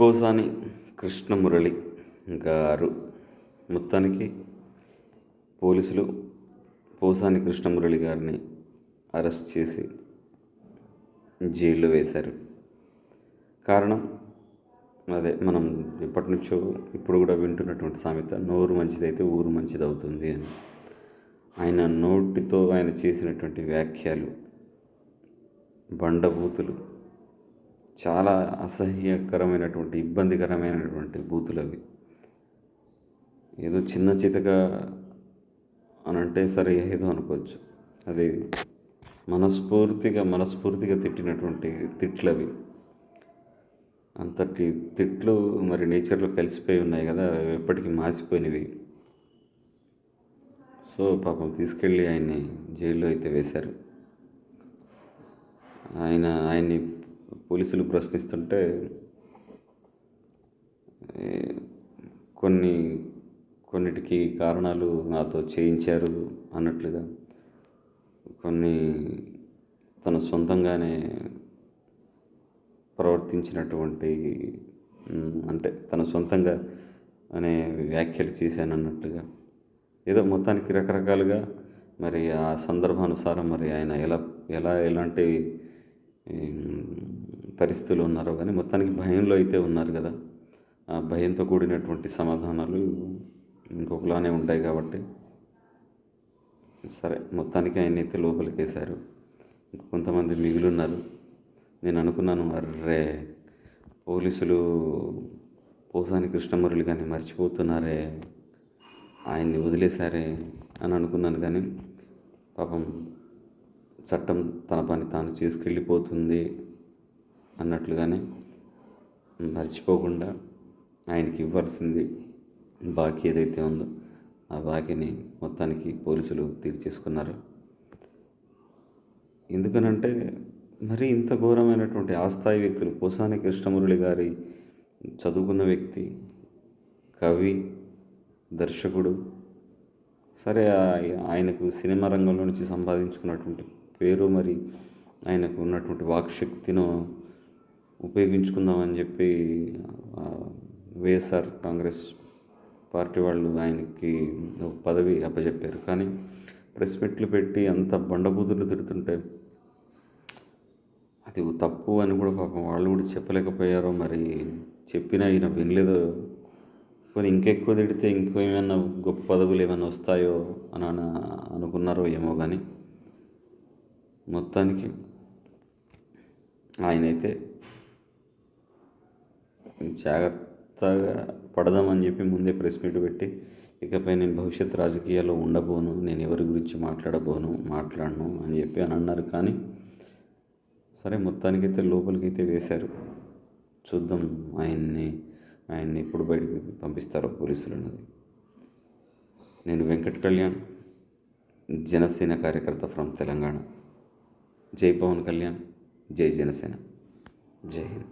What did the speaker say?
పోసాని కృష్ణమురళి గారు. మొత్తానికి పోలీసులు పోసాని కృష్ణమురళి గారిని అరెస్ట్ చేసి జైల్లో వేశారు. కారణం అదే మనం ఎప్పటి నుంచో ఇప్పుడు కూడా వింటున్నటువంటి సామెత నోరు మంచిదైతే ఊరు మంచిది అవుతుంది అని. ఆయన నోటితో ఆయన చేసినటువంటి వ్యాఖ్యలు బండబూతులు చాలా అసహ్యకరమైనటువంటి ఇబ్బందికరమైనటువంటి బూతులు అవి. ఏదో చిన్న చితగా అని అంటే సరే ఏదో అనుకోవచ్చు. అది మనస్ఫూర్తిగా మనస్ఫూర్తిగా తిట్టినటువంటి తిట్లు అవి. అంతటి తిట్లు మరి నేచర్లో కలిసిపోయి ఉన్నాయి కదా అవి ఎప్పటికీ మాసిపోయినవి. సో పాపం తీసుకెళ్ళి ఆయన్ని జైల్లో అయితే వేశారు. ఆయన ఆయన్ని పోలీసులు ప్రశ్నిస్తుంటే కొన్ని కొన్నిటికి కారణాలు నాతో చేయించారు అన్నట్లుగా. కొన్ని తన సొంతంగానే ప్రవర్తించినటువంటి అంటే తన సొంతంగా అనే వ్యాఖ్యలు చేశాను అన్నట్టుగా ఏదో మొత్తానికి రకరకాలుగా మరి ఆ సందర్భానుసారం మరి ఆయన ఎలా ఎలా ఎలాంటి పరిస్థితులు ఉన్నారో కానీ మొత్తానికి భయంలో అయితే ఉన్నారు కదా. ఆ భయంతో కూడినటువంటి సమాధానాలు ఇంకొకలానే ఉంటాయి కాబట్టి సరే మొత్తానికి ఆయన అయితే లోపలికి వేశారు ఇంక కొంతమంది మిగిలిన్నారు. నేను అనుకున్నాను అర్రే పోలీసులు పోసాని కృష్ణమురళి కానీ మర్చిపోతున్నారే ఆయన్ని వదిలేశారే అని అనుకున్నాను కానీ పాపం చట్టం తన పని తాను చేసుకెళ్ళిపోతుంది అన్నట్లుగానే మర్చిపోకుండా ఆయనకి ఇవ్వాల్సింది బాకీ ఏదైతే ఉందో ఆ బాకీని మొత్తానికి పోలీసులు తీర్చేసుకున్నారు. ఎందుకనంటే మరి ఇంత ఘోరమైనటువంటి ఆస్థాయి వ్యక్తులు పోసాని కృష్ణమురళి గారి చదువుకున్న వ్యక్తి కవి దర్శకుడు సరే ఆయనకు సినిమా రంగంలో నుంచి సంపాదించుకున్నటువంటి పేరు మరి ఆయనకు ఉన్నటువంటి వాక్శక్తిను ఉపయోగించుకుందామని చెప్పి వైఎస్ఆర్ కాంగ్రెస్ పార్టీ వాళ్ళు ఆయనకి ఒక పదవి అప్పచెప్పారు కానీ ప్రెస్ మీట్లు పెట్టి అంత బండబూతులు తిడుతుంటే అది తప్పు అని కూడా పాపం వాళ్ళు కూడా చెప్పలేకపోయారో మరి చెప్పినా ఈయన వినలేదో. కొన్ని ఇంకెక్కువ తిడితే ఇంకో ఏమైనా గొప్ప పదవులు ఏమైనా వస్తాయో అని అనుకున్నారో ఏమో కానీ మొత్తానికి ఆయనైతే జాగ్రత్తగా పడదామని చెప్పి ముందే ప్రెస్ మీట్ పెట్టి ఇకపై నేను భవిష్యత్ రాజకీయాల్లో ఉండబోను నేను ఎవరి గురించి మాట్లాడబోను మాట్లాడను అని చెప్పి అని అన్నారు. కానీ సరే మొత్తానికైతే లోపలికైతే వేశారు. చూద్దాం ఆయన్ని ఆయన్ని ఎప్పుడు బయటకు పంపిస్తారో పోలీసులు అన్నది. నేను వెంకట్ కళ్యాణ్ జనసేన కార్యకర్త ఫ్రమ్ తెలంగాణ. జై పవన్ కళ్యాణ్ జై జనసేన జై హింద్